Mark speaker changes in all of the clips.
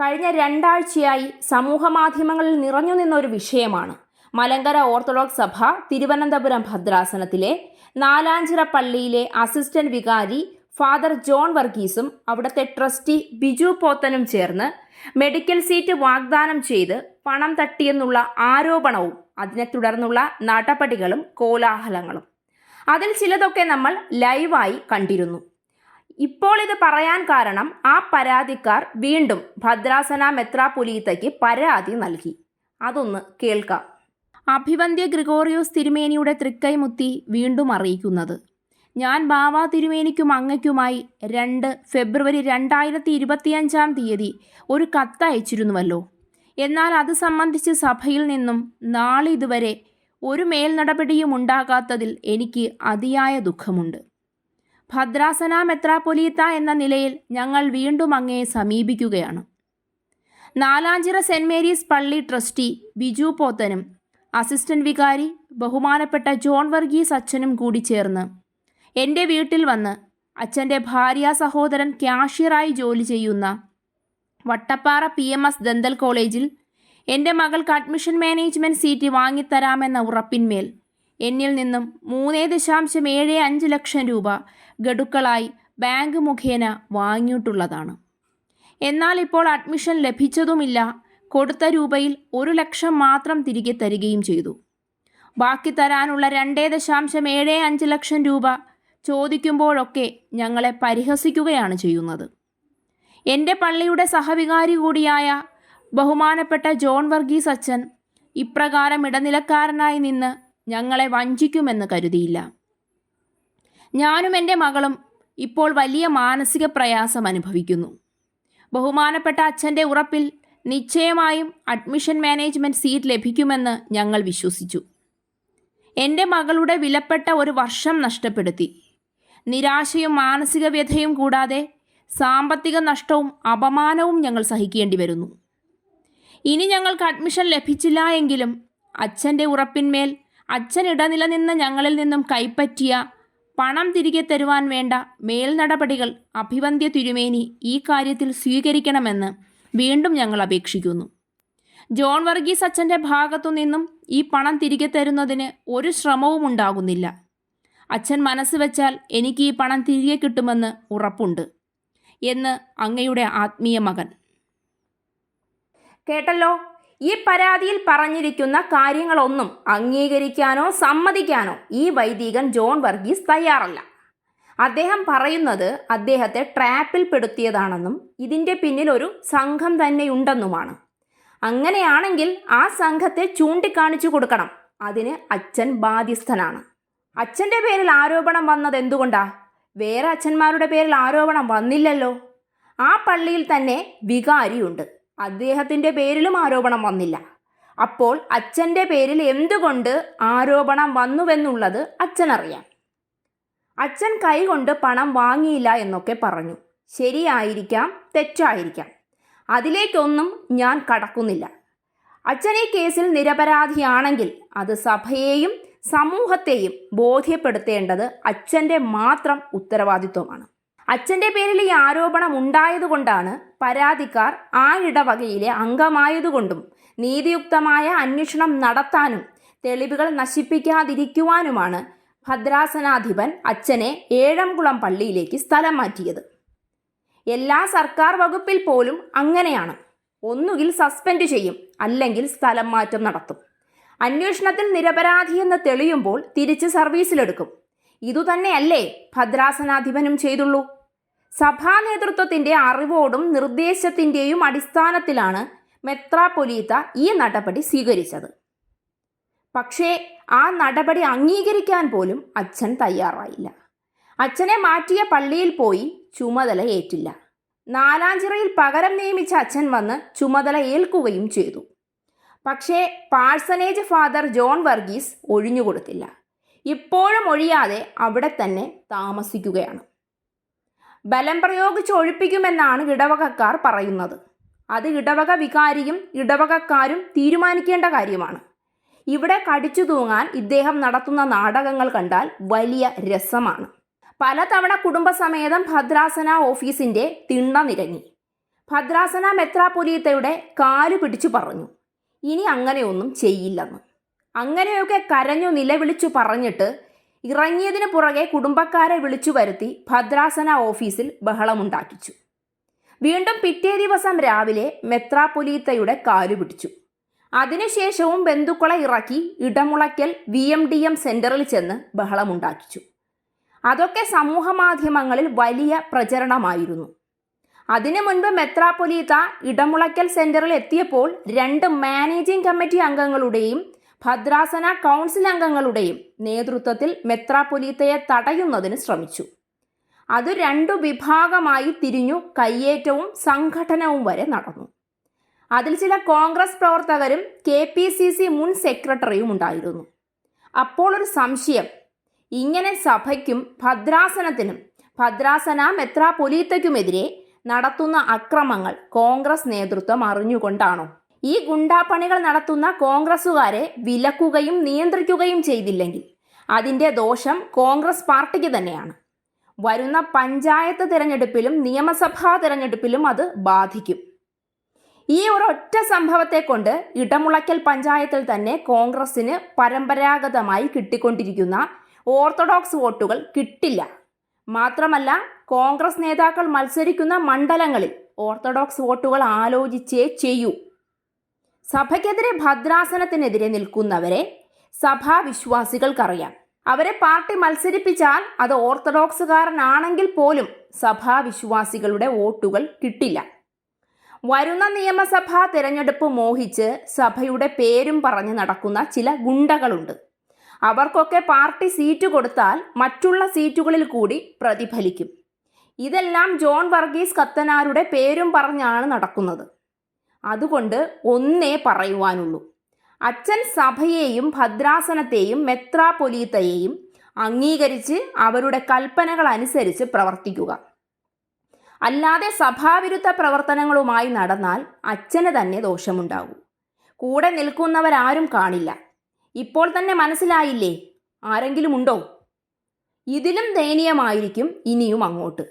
Speaker 1: കഴിഞ്ഞ രണ്ടാഴ്ചയായി സമൂഹമാധ്യമങ്ങളിൽ നിറഞ്ഞു നിന്ന ഒരു വിഷയമാണ്. മലങ്കര ഓർത്തഡോക്സ് സഭ തിരുവനന്തപുരം ഭദ്രാസനത്തിലെ നാലാഞ്ചിറ പള്ളിയിലെ അസിസ്റ്റന്റ് വികാരി ഫാദർ ജോൺ വർഗീസും അവിടുത്തെ ട്രസ്റ്റി ബിജു പോത്തനും ചേർന്ന് മെഡിക്കൽ സീറ്റ് വാഗ്ദാനം ചെയ്ത് പണം തട്ടിയെന്നുള്ള ആരോപണവും അതിനെ തുടർന്നുള്ള നടപടികളും കോലാഹലങ്ങളും. അതിൽ ചിലതൊക്കെ നമ്മൾ ലൈവായി കണ്ടിരുന്നു. ഇപ്പോൾ ഇത് പറയാൻ കാരണം ആ പരാതിക്കാർ വീണ്ടും ഭദ്രാസന മെത്രാപൊലീത്തയ്ക്ക് പരാതി നൽകി. അതൊന്ന് കേൾക്കാം. അഭിവന്ധ്യ ഗ്രിഗോറിയോസ് തിരുമേനിയുടെ തൃക്കൈമുത്തി വീണ്ടും അറിയിക്കുന്നത്. ഞാൻ ബാവ തിരുമേനിക്കും അങ്ങയ്ക്കുമായി രണ്ട് ഫെബ്രുവരി രണ്ടായിരത്തി ഇരുപത്തിയഞ്ചാം തീയതി ഒരു കത്ത് അയച്ചിരുന്നുവല്ലോ. എന്നാൽ അത് സംബന്ധിച്ച് സഭയിൽ നിന്നും നാളെ ഇതുവരെ ഒരു മേൽനടപടിയും ഉണ്ടാകാത്തതിൽ എനിക്ക് അതിയായ ദുഃഖമുണ്ട്. ഭദ്രാസന മെത്രാപൊലീത്ത എന്ന നിലയിൽ ഞങ്ങൾ വീണ്ടും അങ്ങയെ സമീപിക്കുകയാണ്. നാലാഞ്ചിറ സെന്റ് മേരീസ് പള്ളി ട്രസ്റ്റി ബിജു പോത്തനും അസിസ്റ്റന്റ് വികാരി ബഹുമാനപ്പെട്ട ജോൺ വർഗീസ് അച്ഛനും കൂടി ചേർന്ന് എന്റെ വീട്ടിൽ വന്ന് അച്ഛന്റെ ഭാര്യ സഹോദരൻ ക്യാഷ്യറായി ജോലി ചെയ്യുന്ന Vattappara P M S dental കോളേജിൽ എന്റെ മകൾക്ക് അഡ്മിഷൻ മാനേജ്മെന്റ് സീറ്റ് വാങ്ങിത്തരാമെന്ന ഉറപ്പിന്മേൽ എന്നിൽ നിന്നും മൂന്നേ ദശാംശം ഏഴ് അഞ്ച് ലക്ഷം രൂപ ഗഡുക്കളായി ബാങ്ക് മുഖേന വാങ്ങിയിട്ടുള്ളതാണ്. എന്നാൽ ഇപ്പോൾ അഡ്മിഷൻ ലഭിച്ചതുമില്ല. കൊടുത്ത രൂപയിൽ ഒരു ലക്ഷം മാത്രം തിരികെ തരികയും ചെയ്തു. ബാക്കി തരാനുള്ള രണ്ടേ ദശാംശം ഏഴ് അഞ്ച് ലക്ഷം രൂപ ചോദിക്കുമ്പോഴൊക്കെ ഞങ്ങളെ പരിഹസിക്കുകയാണ് ചെയ്യുന്നത്. എന്റെ പള്ളിയുടെ സഹവികാരി കൂടിയായ ബഹുമാനപ്പെട്ട ജോൺ വർഗീസ് അച്ഛൻ ഇപ്രകാരം ഇടനിലക്കാരനായി നിന്ന് ഞങ്ങളെ വഞ്ചിക്കുമെന്ന് കരുതിയില്ല. ഞാനും എന്റെ മകളും ഇപ്പോൾ വലിയ മാനസിക പ്രയാസം അനുഭവിക്കുന്നു. ബഹുമാനപ്പെട്ട അച്ഛന്റെ ഉറപ്പിൽ നിശ്ചയമായും അഡ്മിഷൻ മാനേജ്മെന്റ് സീറ്റ് ലഭിക്കുമെന്ന് ഞങ്ങൾ വിശ്വസിച്ചു. എന്റെ മകളുടെ വിലപ്പെട്ട ഒരു വർഷം നഷ്ടപ്പെടുത്തി. നിരാശയും മാനസിക വ്യഥയും കൂടാതെ സാമ്പത്തിക നഷ്ടവും അപമാനവും ഞങ്ങൾ സഹിക്കേണ്ടി വരുന്നു. ഇനി ഞങ്ങൾക്ക് അഡ്മിഷൻ ലഭിച്ചില്ല എങ്കിലും അച്ഛന്റെ ഉറപ്പിന്മേൽ അച്ഛൻ ഇടനിലനിന്ന ഞങ്ങളിൽ നിന്നും കൈപ്പറ്റിയ പണം തിരികെ തരുവാൻ വേണ്ട മേൽനടപടികൾ അഭിവന്ധ്യ തിരുമേനി ഈ കാര്യത്തിൽ സ്വീകരിക്കണമെന്ന് വീണ്ടും ഞങ്ങൾ അപേക്ഷിക്കുന്നു. ജോൺ വർഗീസ് അച്ഛന്റെ ഭാഗത്തു നിന്നും ഈ പണം തിരികെ തരുന്നതിന് ഒരു ശ്രമവും ഉണ്ടാകുന്നില്ല. അച്ഛൻ മനസ്സ് വെച്ചാൽ എനിക്ക് ഈ പണം തിരികെ കിട്ടുമെന്ന് ഉറപ്പുണ്ട് എന്ന് അങ്ങയുടെ ആത്മീയ മകൻ. കേട്ടല്ലോ? ഈ പരാതിയിൽ പറഞ്ഞിരിക്കുന്ന കാര്യങ്ങളൊന്നും അംഗീകരിക്കാനോ സമ്മതിക്കാനോ ഈ വൈദികൻ ജോൺ വർഗീസ് തയ്യാറല്ല. അദ്ദേഹം പറയുന്നത് അദ്ദേഹത്തെ ട്രാപ്പിൽ പെടുത്തിയതാണെന്നും ഇതിന്റെ പിന്നിൽ ഒരു സംഘം തന്നെയുണ്ടെന്നുമാണ്. അങ്ങനെയാണെങ്കിൽ ആ സംഘത്തെ ചൂണ്ടിക്കാണിച്ചു കൊടുക്കണം. അതിന് അച്ഛൻ ബാധ്യസ്ഥനാണ്. അച്ഛന്റെ പേരിൽ ആരോപണം വന്നത് എന്തുകൊണ്ടാ? വേറെ അച്ഛന്മാരുടെ പേരിൽ ആരോപണം വന്നില്ലല്ലോ. ആ പള്ളിയിൽ തന്നെ വികാരിയുണ്ട്. അദ്ദേഹത്തിന്റെ പേരിലും ആരോപണം വന്നില്ല. അപ്പോൾ അച്ഛന്റെ പേരിൽ എന്തുകൊണ്ട് ആരോപണം വന്നുവെന്നുള്ളത് അച്ഛനറിയാം. അച്ഛൻ കൈകൊണ്ട് പണം വാങ്ങിയില്ല എന്നൊക്കെ പറഞ്ഞു. ശരിയായിരിക്കാം തെറ്റായിരിക്കാം. അതിലേക്കൊന്നും ഞാൻ കടക്കുന്നില്ല. അച്ഛൻ ഈ കേസിൽ നിരപരാധിയാണെങ്കിൽ അത് സഭയെയും സമൂഹത്തെയും ബോധ്യപ്പെടുത്തേണ്ടത് അച്ഛന്റെ മാത്രം ഉത്തരവാദിത്വമാണ്. അച്ഛന്റെ പേരിൽ ഈ ആരോപണം ഉണ്ടായതുകൊണ്ടാണ് പരാതിക്കാർ ആ ഇടവകയിലെ അംഗമായതുകൊണ്ടും നീതിയുക്തമായ അന്വേഷണം നടത്താനും തെളിവുകൾ നശിപ്പിക്കാതിരിക്കുവാനുമാണ് ഭദ്രാസനാധിപൻ അച്ഛനെ ഏഴംകുളം പള്ളിയിലേക്ക് സ്ഥലം മാറ്റിയത്. എല്ലാ സർക്കാർ വകുപ്പിൽ പോലും അങ്ങനെയാണ്. ഒന്നുകിൽ സസ്പെൻഡ് ചെയ്യും അല്ലെങ്കിൽ സ്ഥലം മാറ്റം നടത്തും. അന്വേഷണത്തിൽ നിരപരാധിയെന്ന് തെളിയുമ്പോൾ തിരിച്ച് സർവീസിലെടുക്കും. ഇതുതന്നെയല്ലേ ഭദ്രാസനാധിപനും ചെയ്തുള്ളൂ? സഭാ നേതൃത്വത്തിന്റെ അറിവോടും നിർദ്ദേശത്തിന്റെയും അടിസ്ഥാനത്തിലാണ് മെത്രാപൊലീത്ത ഈ നടപടി സ്വീകരിച്ചത്. പക്ഷേ ആ നടപടി അംഗീകരിക്കാൻ പോലും അച്ഛൻ തയ്യാറായില്ല. അച്ഛനെ മാറ്റിയ പള്ളിയിൽ പോയി ചുമതല ഏറ്റില്ല. നാലാഞ്ചിറയിൽ പകരം നിയമിച്ച അച്ഛൻ വന്ന് ചുമതല ഏൽക്കുകയും ചെയ്തു. പക്ഷേ പാഴ്സനേജ് ഫാദർ ജോൺ വർഗീസ് ഒഴിഞ്ഞുകൊടുത്തില്ല. ഇപ്പോഴും ഒഴിയാതെ അവിടെ തന്നെ താമസിക്കുകയാണ്. ബലം പ്രയോഗിച്ച് ഒഴിപ്പിക്കുമെന്നാണ് ഇടവകക്കാർ പറയുന്നത്. അത് ഇടവക വികാരിയും ഇടവകക്കാരും തീരുമാനിക്കേണ്ട കാര്യമാണ്. ഇവിടെ കടിച്ചു തൂങ്ങാൻ ഇദ്ദേഹം നടത്തുന്ന നാടകങ്ങൾ കണ്ടാൽ വലിയ രസമാണ്. പലതവണ കുടുംബസമേതം ഭദ്രാസന ഓഫീസിന്റെ തിണ്ണ നിരങ്ങി. ഭദ്രാസന മെത്രാപൊലീത്തയുടെ കാലു പിടിച്ചു പറഞ്ഞു ഇനി അങ്ങനെയൊന്നും ചെയ്യില്ലെന്ന്. അങ്ങനെയൊക്കെ കരഞ്ഞു നിലവിളിച്ചു പറഞ്ഞിട്ട് ഇറങ്ങിയതിന് പുറകെ കുടുംബക്കാരെ വിളിച്ചു വരുത്തി ഭദ്രാസന ഓഫീസിൽ ബഹളമുണ്ടാക്കിച്ചു. വീണ്ടും പിറ്റേ ദിവസം രാവിലെ മെത്രാപൊലീത്തയുടെ കാലു പിടിച്ചു. അതിനുശേഷവും ബന്ധുക്കളെ ഇറക്കി Edamulakkal V M D M സെന്ററിൽ ചെന്ന് ബഹളമുണ്ടാക്കിച്ചു. അതൊക്കെ സമൂഹമാധ്യമങ്ങളിൽ വലിയ പ്രചരണമായിരുന്നു. അതിനു മുൻപ് മെത്രാപൊലീത്ത ഇടമുളയ്ക്കൽ സെന്ററിൽ എത്തിയപ്പോൾ രണ്ട് മാനേജിംഗ് കമ്മിറ്റി അംഗങ്ങളുടെയും ഭദ്രാസന കൗൺസിൽ അംഗങ്ങളുടെയും നേതൃത്വത്തിൽ മെത്രാപൊലീത്തയെ തടയുന്നതിന് ശ്രമിച്ചു. അത് രണ്ടു വിഭാഗമായി തിരിഞ്ഞു കയ്യേറ്റവും സംഘടനവും വരെ നടന്നു. അതിൽ ചില കോൺഗ്രസ് പ്രവർത്തകരും കെ പി സി സി മുൻ സെക്രട്ടറിയും ഉണ്ടായിരുന്നു. അപ്പോൾ ഒരു സംശയം ഇങ്ങനെ സഭയ്ക്കും ഭദ്രാസനത്തിനും ഭദ്രാസന മെത്രാപൊലീത്തയ്ക്കുമെതിരെ നടത്തുന്ന അക്രമങ്ങൾ കോൺഗ്രസ് നേതൃത്വം അറിഞ്ഞുകൊണ്ടാണോ? ഈ ഗുണ്ടാപ്പണികൾ നടത്തുന്ന കോൺഗ്രസുകാരെ വിലക്കുകയും നിയന്ത്രിക്കുകയും ചെയ്തില്ലെങ്കിൽ അതിന്റെ ദോഷം കോൺഗ്രസ് പാർട്ടിക്ക് തന്നെയാണ്. വരുന്ന പഞ്ചായത്ത് തിരഞ്ഞെടുപ്പിലും നിയമസഭാ തിരഞ്ഞെടുപ്പിലും അത് ബാധിക്കും. ഈ ഒരൊറ്റ സംഭവത്തെ കൊണ്ട് ഇടമുളയ്ക്കൽ പഞ്ചായത്തിൽ തന്നെ കോൺഗ്രസിന് പരമ്പരാഗതമായി കിട്ടിക്കൊണ്ടിരിക്കുന്ന ഓർത്തഡോക്സ് വോട്ടുകൾ കിട്ടില്ല. മാത്രമല്ല കോൺഗ്രസ് നേതാക്കൾ മത്സരിക്കുന്ന മണ്ഡലങ്ങളിൽ ഓർത്തഡോക്സ് വോട്ടുകൾ ആലോചിച്ചേ ചെയ്യൂ. സഭയ്ക്കെതിരെ ഭദ്രാസനത്തിനെതിരെ നിൽക്കുന്നവരെ സഭാവിശ്വാസികൾക്കറിയാം. അവരെ പാർട്ടി മത്സരിപ്പിച്ചാൽ അത് ഓർത്തഡോക്സുകാരനാണെങ്കിൽ പോലും സഭാവിശ്വാസികളുടെ വോട്ടുകൾ കിട്ടില്ല. വരുന്ന നിയമസഭാ തിരഞ്ഞെടുപ്പ് മോഹിച്ച് സഭയുടെ പേരും പറഞ്ഞ് നടക്കുന്ന ചില ഗുണ്ടകളുണ്ട്. അവർക്കൊക്കെ പാർട്ടി സീറ്റ് കൊടുത്താൽ മറ്റുള്ള സീറ്റുകളിൽ കൂടി പ്രതിഫലിക്കും. ഇതെല്ലാം ജോൺ വർഗീസ് കത്തനാരുടെ പേരും പറഞ്ഞാണ് നടക്കുന്നത്. അതുകൊണ്ട് ഒന്നേ പറയുവാനുള്ളൂ. അച്ഛൻ സഭയെയും ഭദ്രാസനത്തെയും മെത്രാപൊലീത്തയെയും അംഗീകരിച്ച് അവരുടെ കൽപ്പനകൾ അനുസരിച്ച് പ്രവർത്തിക്കുക. അല്ലാതെ സഭാവിരുദ്ധ പ്രവർത്തനങ്ങളുമായി നടന്നാൽ അച്ഛന് തന്നെ ദോഷമുണ്ടാകും. കൂടെ നിൽക്കുന്നവരാരും കാണില്ല. ഇപ്പോൾ തന്നെ മനസ്സിലായില്ലേ? ആരെങ്കിലും ഉണ്ടോ ഇതിലും ദയനീയമായിരിക്കും ഇനിയും അങ്ങോട്ട്.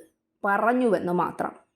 Speaker 1: പറഞ്ഞുവെന്ന് മാത്രം.